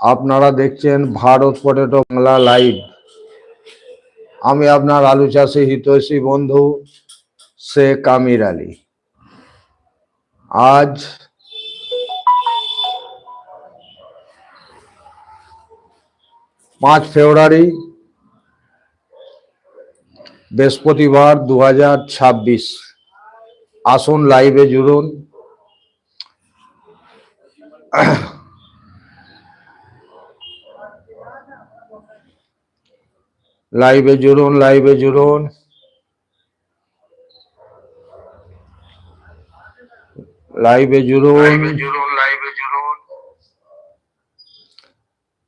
আপনারা দেখছেন Bharat potato Bangla live. আমি আপনার আলু চাষি হিতৈষী বন্ধু শেখ আমির আলী। আজ পাঁচ ফেব্রুয়ারি, বৃহস্পতিবার দু হাজার ছাব্বিশ। আসুন লাইভে জুড়ুন। লাইভে জুড়ুন লাইভে জুড়ুন। লাইভে জুড়ুন।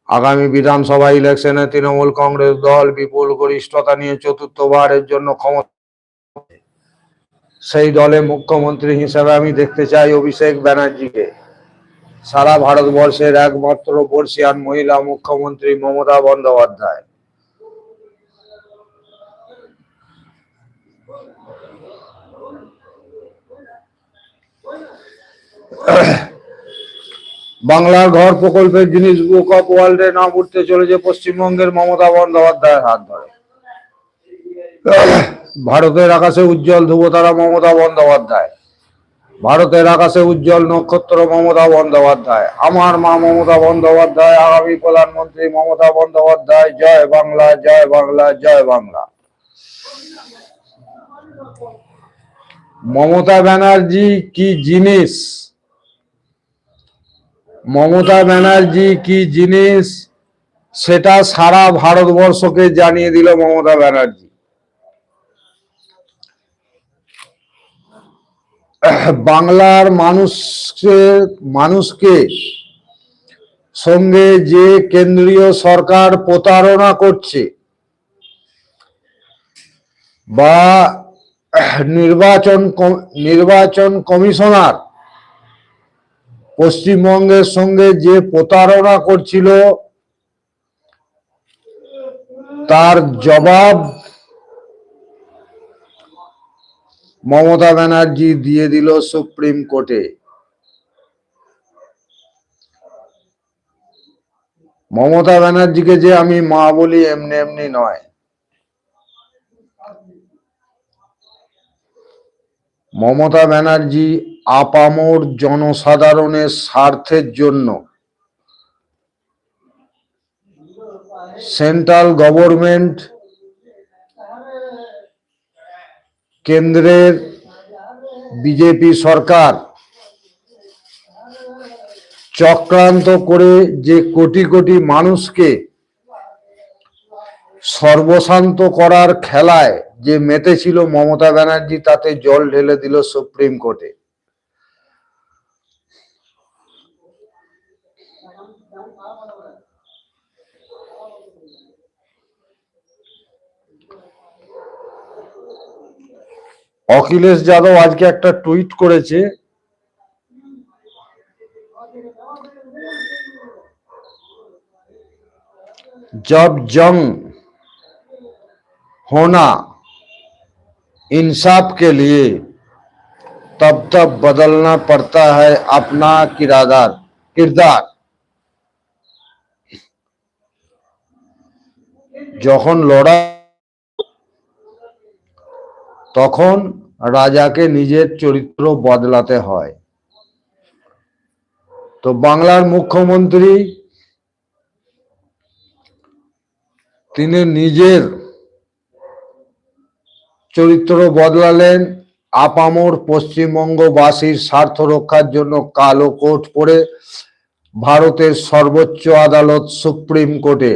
আগামী বিধানসভা ইলেকশনে তৃণমূল কংগ্রেস দল বিপুল গরিষ্ঠতা নিয়ে চতুর্থবারের জন্য ক্ষমতা সেই দলে মুখ্যমন্ত্রী হিসেবে আমি দেখতে চাই অভিষেক ব্যানার্জিকে। সারা ভারতবর্ষের একমাত্র বর্ষিয়ান মহিলা মুখ্যমন্ত্রী মমতা বন্দ্যোপাধ্যায়। বাংলার ঘর প্রকল্পের জিনিস বুক অফ ওয়ার্ল্ডে নাম উঠতে চলেছে পশ্চিমবঙ্গের মমতা বন্দ্যোপাধ্যায়ের হাত ধরে। ভারতের আকাশে উজ্জ্বল ধ্রুবতারা মমতা বন্দ্যোপাধ্যায়। ভারতের আকাশে উজ্জ্বল নক্ষত্র মমতা বন্দ্যোপাধ্যায়। আমার মা মমতা বন্দ্যোপাধ্যায়, আগামী প্রধানমন্ত্রী মমতা বন্দ্যোপাধ্যায়, জয় বাংলা জয় বাংলা জয় বাংলা। মমতা ব্যানার্জি কি জিনিস? মমতা ব্যানার্জি কি জিনিস সেটা সারা ভারতবর্ষকে জানিয়ে দিল মমতা ব্যানার্জি। বাংলার মানুষকে মানুষকে সঙ্গে যে কেন্দ্রীয় সরকার প্রতারণা করছে বা নির্বাচন নির্বাচন কমিশনার পশ্চিমবঙ্গের সঙ্গে যে প্রতারণা করছিল, তার জবাব মমতা ব্যানার্জি দিয়ে দিল সুপ্রিম কোর্টে। মমতা ব্যানার্জিকে যে আমি মা বলি এমনি এমনি নয়। মমতা ব্যানার্জি আপামর জনসাধারণের স্বার্থের জন্য সেন্ট্রাল গভর্নমেন্ট কেন্দ্রের বিজেপি সরকার চক্রান্ত করে যে কোটি কোটি মানুষকে সর্বশান্ত করার খেলায় যে মেতেছিল মমতা ব্যানার্জি তাতে জল ঢেলে দিল সুপ্রিম কোর্টে। অখিলেশ যাদব আজকে একটা টুইট করেছে जब जंग होना इंसाफ के लिए तब तब बदलना पड़ता है अपना किरादार किरदार যখন লড়াই তখন রাজাকে নিজের চরিত্র বদলাতে হয়। তো বাংলার মুখ্যমন্ত্রী তিনি নিজের চরিত্র বদলালেন, আপামর পশ্চিমবঙ্গবাসীর স্বার্থ রক্ষার জন্য কালো কোট পরে ভারতের সর্বোচ্চ আদালত সুপ্রিম কোর্টে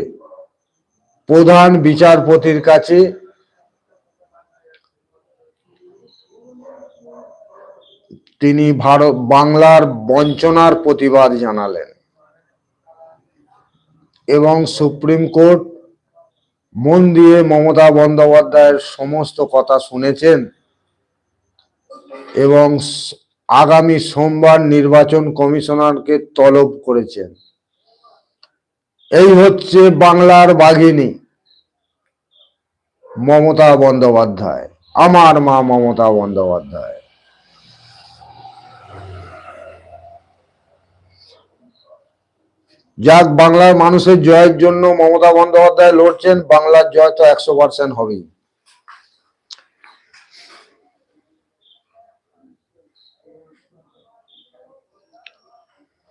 প্রধান বিচারপতির কাছে তিনি ভারত, বাংলার বঞ্চনার প্রতিবাদ জানালেন। এবং সুপ্রিম কোর্ট মন দিয়ে মমতা বন্দ্যোপাধ্যায়ের সমস্ত কথা শুনেছেন এবং আগামী সোমবার নির্বাচন কমিশনারকে তলব করেছেন। এই হচ্ছে বাংলার বাঘিনী মমতা বন্দ্যোপাধ্যায়, আমার মা মমতা বন্দ্যোপাধ্যায়। যাক, বাংলার মানুষের জয়ের জন্য মমতা বন্দ্যোপাধ্যায় লড়ছেন, বাংলার জয় তো একশো পার্সেন্ট হবেই।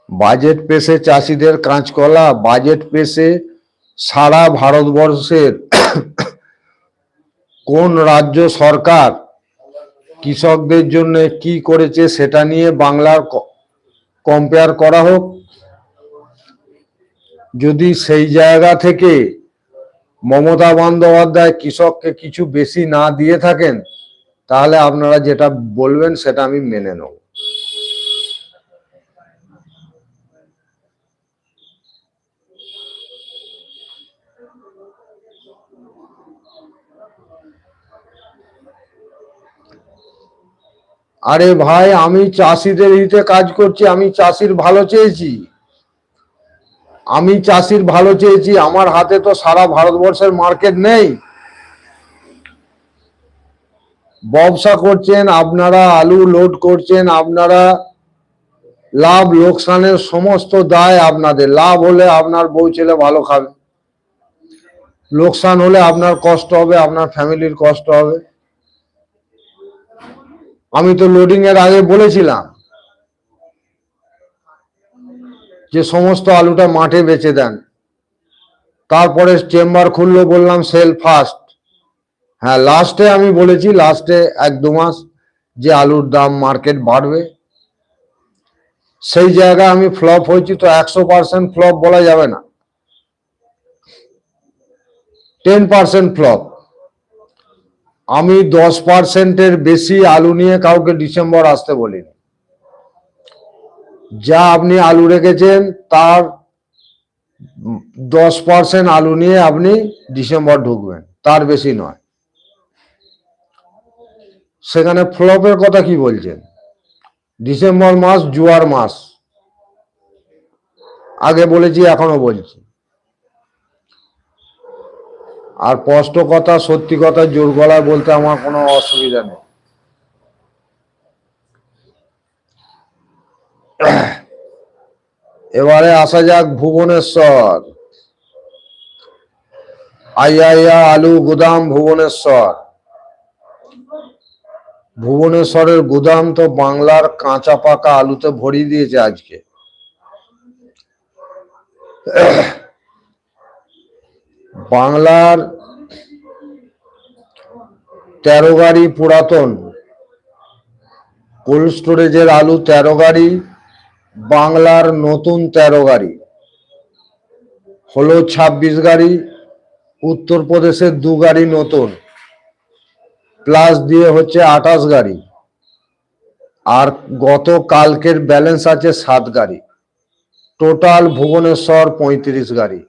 বাজেট পেশে চাষিদের কাঁচকলা বাজেট পেশে সারা ভারতবর্ষের কোন রাজ্য সরকার কৃষকদের জন্য কি করেছে সেটা নিয়ে বাংলার কম্পেয়ার করা হোক। যদি সেই জায়গা থেকে মমতা বন্দ্যোপাধ্যায় কৃষককে কিছু বেশি না দিয়ে থাকেন, তাহলে আপনারা যেটা বলবেন সেটা আমি মেনে নেব। আরে ভাই, আমি চাষিদের হিতে কাজ করছি, আমি চাষির ভালো চেয়েছি। আমি চাষির ভালো চেয়েছি, আমার হাতে তো সারা ভারতবর্ষের মার্কেট নেই। ব্যবসা করছেন, আপনারা আলু লোড করছেন, আপনারা লাভ, লোকসানের সমস্ত দায় আপনাদের। লাভ হলে আপনার বউ ছেলে ভালো খাবে, লোকসান হলে আপনার কষ্ট হবে, আপনার ফ্যামিলির কষ্ট হবে। আমি তো লোডিং এর আগে বলেছিলাম। যে সমস্ত আলুটা মাঠে বেচে দেন। তারপরে চেম্বার খুললো, বললাম সেল ফার্স্ট হ্যাঁ লাস্টে আমি বলেছি লাস্টে এক দু মাস যে আলুর দাম মার্কেট বাড়বে। সেই জায়গায় আমি ফ্লপ হয়েছি, তো একশো পার্সেন্ট ফ্লপ বলা যাবে না। টেন পার্সেন্ট ফ্লপ আমি দশ পার্সেন্টের বেশি আলু নিয়ে কাউকে ডিসেম্বর আসতে বলিনি। যা আপনি আলু রেখেছেন, তার দশ পার্সেন্ট আলু নিয়ে আপনি ডিসেম্বর ঢুকবেন। তার বেশি নয়। সেখানে ফ্লপের কথা কি বলছেন? ডিসেম্বর মাস, জুয়ার মাস। আগে বলেছি এখনও বলছি। আর স্পষ্ট কথা, সত্যি কথা, জোর গলায় বলতে আমার কোনো অসুবিধা নেই। এবারে আসা যাক ভুবনেশ্বর। আইয়া আলু গুদাম ভুবনেশ্বর। ভুবনেশ্বরের গুদাম তো বাংলার কাঁচা পাকা আলুতে ভরিয়ে দিয়েছে আজকে। বাংলার তেরো গাড়ি পুরাতন। কোল্ড স্টোরেজের আলু তেরো গাড়ি। বাংলার নতুন তেরো গাড়ি। হলো ছাব্বিশ গাড়ি, উত্তরপ্রদেশের দু গাড়ি নতুন প্লাস দিয়ে হচ্ছে আঠাশ গাড়ি। আর গত কালকের ব্যালেন্স আছে সাত গাড়ি। টোটাল ভুবনেশ্বর পঁয়ত্রিশ গাড়ি।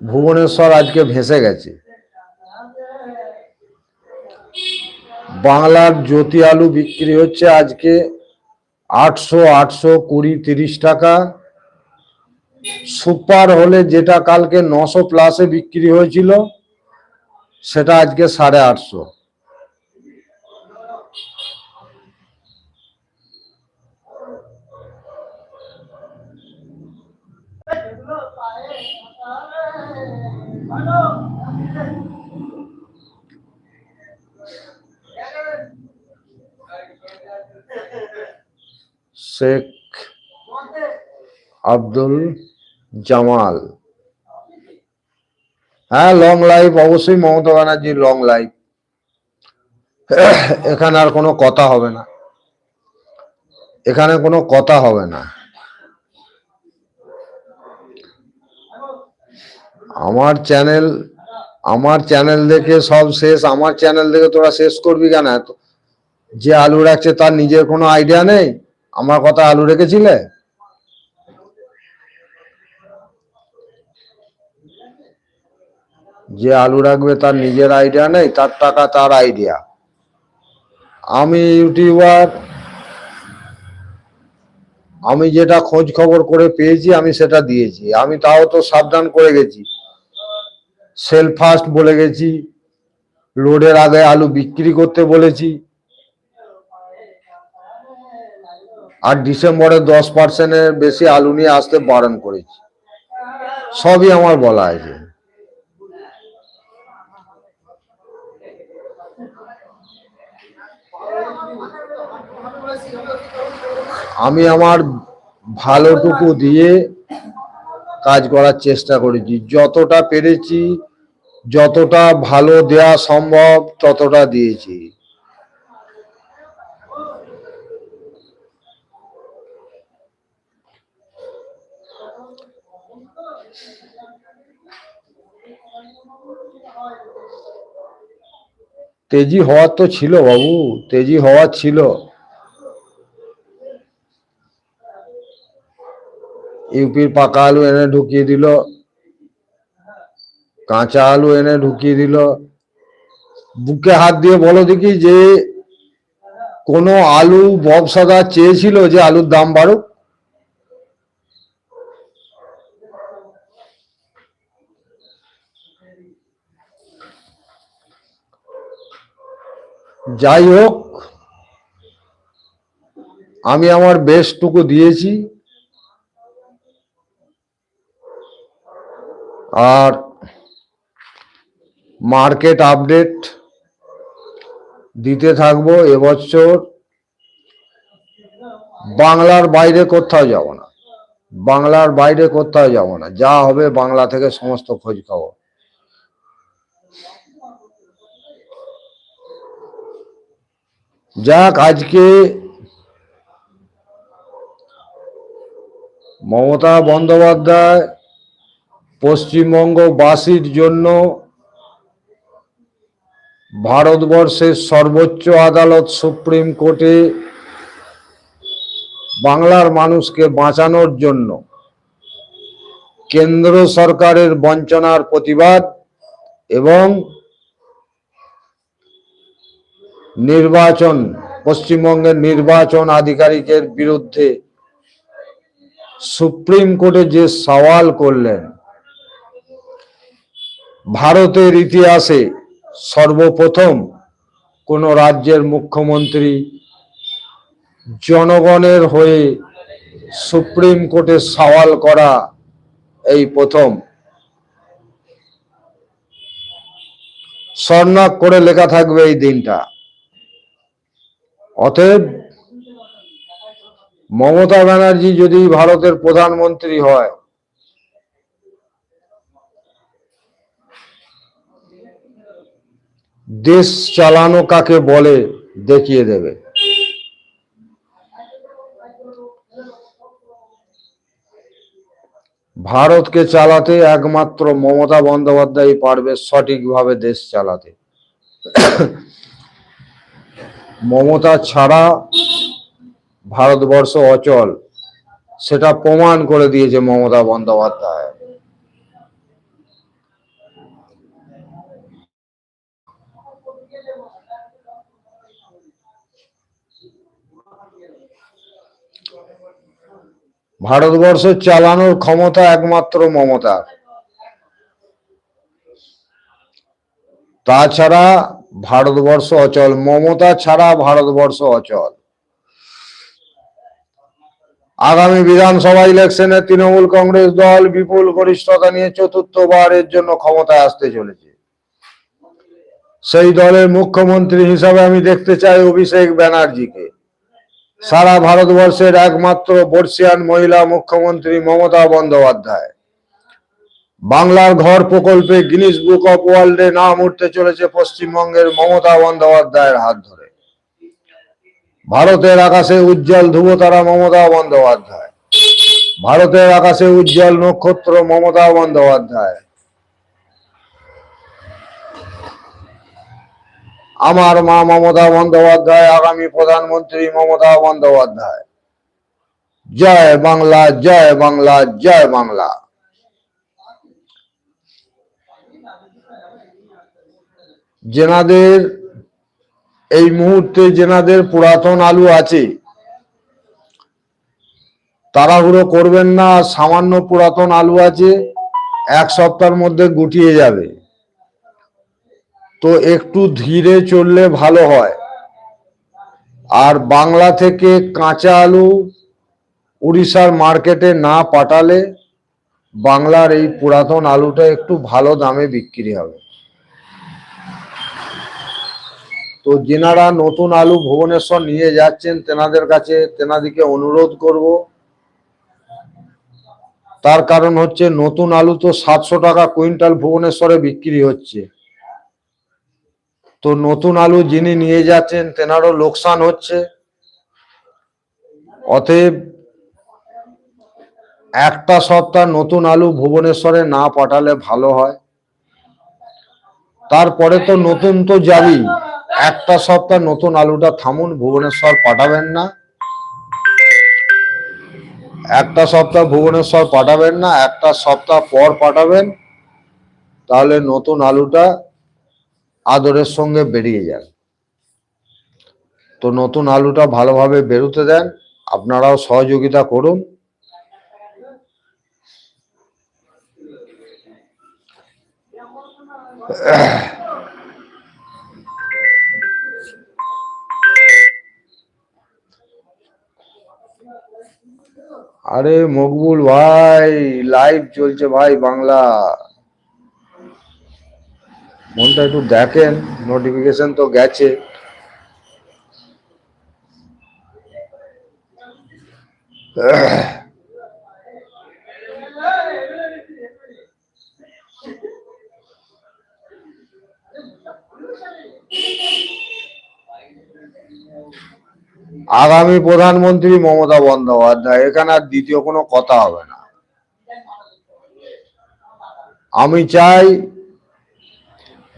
ভুবনেশ্বর আজকে ভেসে গেছে। বাংলার জ্যোতি আলু বিক্রি হচ্ছে আজকে আটশো আটশো কুড়ি, তিরিশ টাকা। সুপার হলে যেটা কালকে নশো প্লাসে বিক্রি হয়েছিল, সেটা আজকে সাড়ে আটশো। শেখ আব্দুল জামাল। হ্যাঁ লং লাইফ অবশ্যই মমতা ব্যানার্জির লং লাইফ এখানে আর কোনো কথা হবে না। এখানে কোনো কথা হবে না। আমার চ্যানেল আমার চ্যানেল দেখে সব শেষ। আমার চ্যানেল দেখে তোরা শেষ করবি কেন? যে আলু রাখছে তার নিজের কোনো আইডিয়া নেই? আমার কথা আলু রেখেছিলে? যে আলু রাখবে তার নিজের আইডিয়া নেই, তার টাকা তার আইডিয়া আমি ইউটিউবার, আমি যেটা খোঁজ খবর করে পেয়েছি, আমি সেটা দিয়েছি। আমি তাও তো সাবধান করে গেছি। সেল ফাস্ট বলে গেছি, লোডের আগে আলু বিক্রি করতে বলেছি। আর ডিসেম্বরে দশ পার্সেন্টের বেশি আলু নিয়ে আসতে বারণ করেছি। সবই আমার বলা আছে। আমি আমার ভালোটুকু দিয়ে কাজ করার চেষ্টা করেছি। যতটা পেরেছি, যতটা ভালো দেয়া সম্ভব, ততটা দিয়েছি। তেজি হওয়ার তো ছিল বাবু, তেজি হওয়ার ছিল। ইউপির পাকা আলু এনে ঢুকিয়ে দিল, কাঁচা আলু এনে ঢুকিয়ে দিল। বুকে হাত দিয়ে বলো দেখি যে কোনো আলু ব্যবসাদা চেয়েছিল যে আলুর দাম বাড়ুক? যাই হোক, আমি আমার বেশটুকু দিয়েছি। আর মার্কেট আপডেট দিতে থাকব এবছর। বাংলার বাইরে কোথাও যাব না। বাংলার বাইরে কোথাও যাব না। যা হবে বাংলা থেকে সমস্ত খোঁজ খবর। যাক, আজকে মমতা বন্দ্যোপাধ্যায় পশ্চিমবঙ্গবাসীর জন্য ভারতবর্ষের সর্বোচ্চ আদালত সুপ্রিম কোর্টে বাংলার মানুষকে বাঁচানোর জন্য কেন্দ্র সরকারের বঞ্চনার প্রতিবাদ এবং নির্বাচন, পশ্চিমবঙ্গের নির্বাচন আধিকারিকের বিরুদ্ধে সুপ্রিম কোর্টে যে সওয়াল করলেন, ভারতের ইতিহাসে সর্বপ্রথম কোন রাজ্যের মুখ্যমন্ত্রী জনগণের হয়ে সুপ্রিম কোর্টে সওয়াল করা এই প্রথম। স্বর্ণাক করে লেখা থাকবে এই দিনটা। অতএব মমতা ব্যানার্জি যদি ভারতের প্রধানমন্ত্রী হয়, দেশ চালানো কাকে বলে দেখিয়ে দেবে। ভারতকে চালাতে একমাত্র মমতা বন্দ্যোপাধ্যায় পারবে সঠিকভাবে দেশ চালাতে। মমতা ছাড়া ভারতবর্ষ অচল, সেটা প্রমাণ করে দিয়েছে মমতা বন্দ্যোপাধ্যায়। ভারতবর্ষ চালানোর ক্ষমতা একমাত্র মমতার। তাছাড়া ভারতবর্ষ অচল, মমতা ছাড়া ভারতবর্ষ অচল। আগামী বিধানসভা ইলেকশনে তৃণমূল কংগ্রেস দল বিপুল গরিষ্ঠতা নিয়ে চতুর্থবারের জন্য ক্ষমতায় আসতে চলেছে। সেই দলের মুখ্যমন্ত্রী হিসাবে আমি দেখতে চাই অভিষেক ব্যানার্জিকে। সারা ভারতবর্ষের একমাত্র বর্ষিয়ান মহিলা মুখ্যমন্ত্রী মমতা বন্দ্যোপাধ্যায়। বাংলার ঘর প্রকল্পে গিনিস বুক অফ ওয়ার্ল্ডে নাম উঠতে চলেছে পশ্চিমবঙ্গের মমতা বন্দ্যোপাধ্যায়ের হাত ধরে। ভারতের আকাশে উজ্জ্বল ধ্রুবতারা মমতা বন্দ্যোপাধ্যায়। ভারতের আকাশে উজ্জ্বল নক্ষত্র মমতা বন্দ্যোপাধ্যায়। আমার মা মমতা বন্দ্যোপাধ্যায়, আগামী প্রধানমন্ত্রী মমতা বন্দ্যোপাধ্যায়। জয় বাংলা জয় বাংলা জয় বাংলা। যেনাদের এই মুহূর্তে যেনাদের পুরাতন আলু আছে। তাড়াহুড়ো করবেন না, সামান্য পুরাতন আলু আছে, এক সপ্তাহের মধ্যে গুটিয়ে যাবে। তো একটু ধীরে চললে ভালো হয়। আর বাংলা থেকে কাঁচা আলু উড়িষ্যার মার্কেটে না পাঠালে বাংলার এই পুরাতন আলুটা একটু ভালো দামে বিক্রি হবে। তো যেনারা নতুন আলু ভুবনেশ্বর নিয়ে যাচ্ছেন, তেনাদের কাছে তেনাদিকে অনুরোধ করব। তার কারণ হচ্ছে নতুন আলু তো সাতশো টাকা কুইন্টাল ভুবনেশ্বরে বিক্রি হচ্ছে। তো নতুন আলু যিনি নিয়ে যাচ্ছেন, তেনারও লোকসান হচ্ছে। অতএব একটা সপ্তাহ নতুন আলু ভুবনেশ্বরে না পাঠালে ভালো হয়। তারপরে তো নতুন তো যাবি একটা সপ্তাহ নতুন আলুটা থামুন, ভুবনেশ্বর পাঠাবেন না। একটা সপ্তাহ ভুবনেশ্বর পাঠাবেন না, একটা সপ্তাহ পর পাঠাবেন, তাহলে নতুন আলুটা আদরের সঙ্গে বেরিয়ে যান। তো নতুন আলুটা ভালোভাবে বেরোতে দেন, আপনারাও সহযোগিতা করুন। আরে মকবুল ভাই লাইভ চলছে ভাই বাংলা। মনটা একটু দেখেন নোটিফিকেশন তো গেছে। আগামী প্রধানমন্ত্রী মমতা বন্দ্যোপাধ্যায়, এখানে আর দ্বিতীয় কোনো কথা হবে না। আমি চাই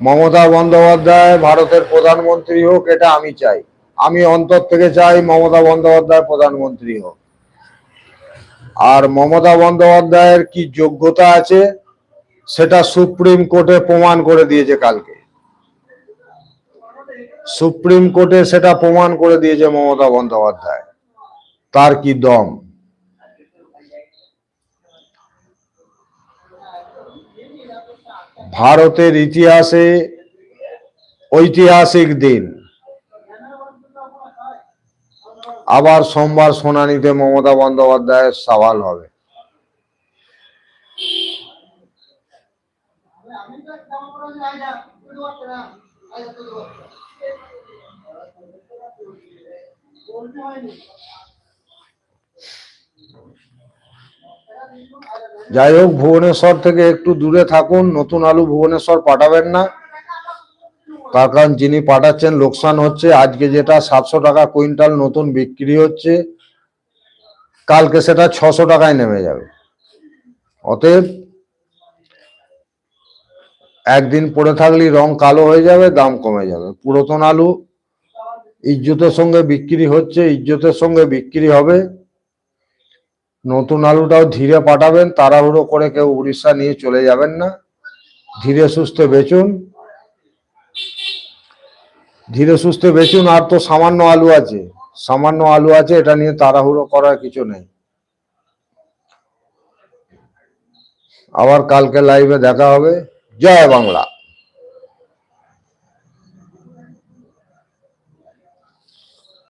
মমতা বন্দ্যোপাধ্যায় ভারতের প্রধানমন্ত্রী হোক, এটা আমি চাই। আমি অন্তর থেকে চাই মমতা বন্দ্যোপাধ্যায় প্রধানমন্ত্রী হোক। আর মমতা বন্দ্যোপাধ্যায়ের কি যোগ্যতা আছে, সেটা সুপ্রিম কোর্টে প্রমাণ করে দিয়েছে কালকে। সুপ্রিম কোর্টে সেটা প্রমাণ করে দিয়েছে মমতা বন্দ্যোপাধ্যায়। তার কি দম? ভারতের ইতিহাসে ঐতিহাসিক দিন। আবার সোমবার শুনানিতে মমতা বন্দ্যোপাধ্যায়ের সওয়াল হবে। যাই হোক, ভুবনেশ্বর থেকে একটু দূরে থাকুন। নতুন আলু ভুবনেশ্বর পাঠাবেন না। তার কারণ যিনি পাঠাচ্ছেন, লোকসান হচ্ছে। আজকে যেটা সাতশো টাকা কুইন্টাল নতুন বিক্রি হচ্ছে, কালকে সেটা ছশো টাকায় নেমে যাবে। অতএব একদিন পরে থাকলে রং কালো হয়ে যাবে, দাম কমে যাবে। পুরাতন আলু ইজ্জতের সঙ্গে বিক্রি হচ্ছে, ইজ্জতের সঙ্গে বিক্রি হবে। নতুন আলুটাও ধীরে পাঠাবেন, তাড়াহুড়ো করে কেউ উড়িষ্যা নিয়ে চলে যাবেন না। ধীরে সুস্থে বেচুন। ধীরে সুস্থে বেচুন, আর তো সামান্য আলু আছে। সামান্য আলু আছে, এটা নিয়ে তাড়াহুড়ো করার কিছু নেই। আবার কালকে লাইভে দেখা হবে। জয় বাংলা